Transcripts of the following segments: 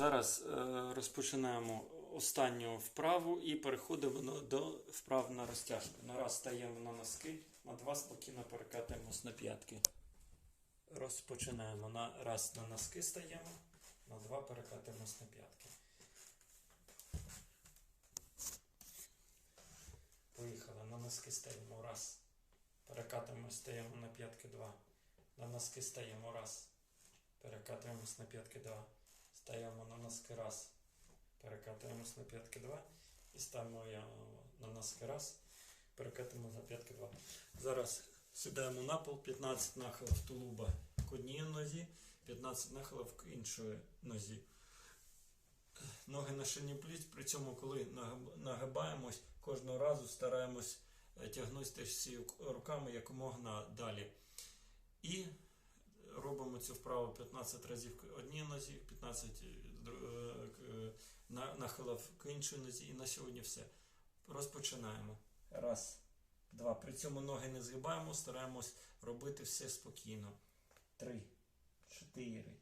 Зараз е, розпочинаємо останню вправу і переходимо до вправ на розтяжку. На раз стаємо на носки, на два спокійно перекатуємось на п'ятки. Розпочинаємо. На раз на носки стаємо, на два перекатуємось на п'ятки. Поїхали. На носки стаємо раз. Перекатуємось, стаємо на п'ятки два. На носки стаємо раз. Перекатуємось на п'ятки два. Носки раз. Перекатуємось на п'ятки два. І ставимо на носки раз. Перекатуємо на п'ятки два. Зараз сідаємо на пол, 15 нахилів тулуба к одній нозі, 15 нахилів к іншої нозі. Ноги на шині пліч, при цьому, коли нагибаємось, кожного разу стараємось е, тягнути всі руками якомога далі. І цю вправу 15 разів одній нозі, 15 дру- е, е, на- нахилів к іншій нозі. І на сьогодні все. Розпочинаємо. Раз, два. При цьому ноги не згибаємо, стараємось робити все спокійно. Три, чотири,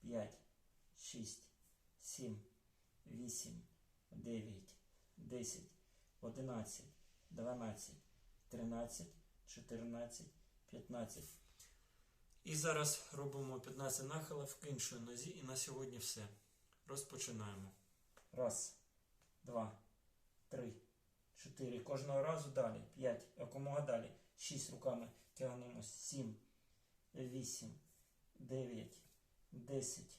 п'ять, шість, сім, вісім, дев'ять, десять, одинадцять, дванадцять, тринадцять, чотирнадцять, п'ятнадцять. І зараз робимо 15 нахилів к іншої нозі, і на сьогодні все. Розпочинаємо. Раз, два, три, чотири. Кожного разу далі. П'ять. Якомога далі. Шість руками тягнемось. Сім, вісім, дев'ять, десять,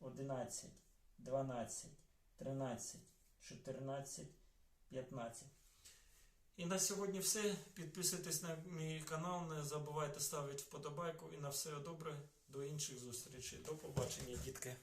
одинадцять, дванадцять, тринадцять, чотирнадцять, п'ятнадцять. І на сьогодні все. Підписуйтесь на мій канал, не забувайте ставити вподобайку і на все добре. До інших зустрічей. До побачення, дітки.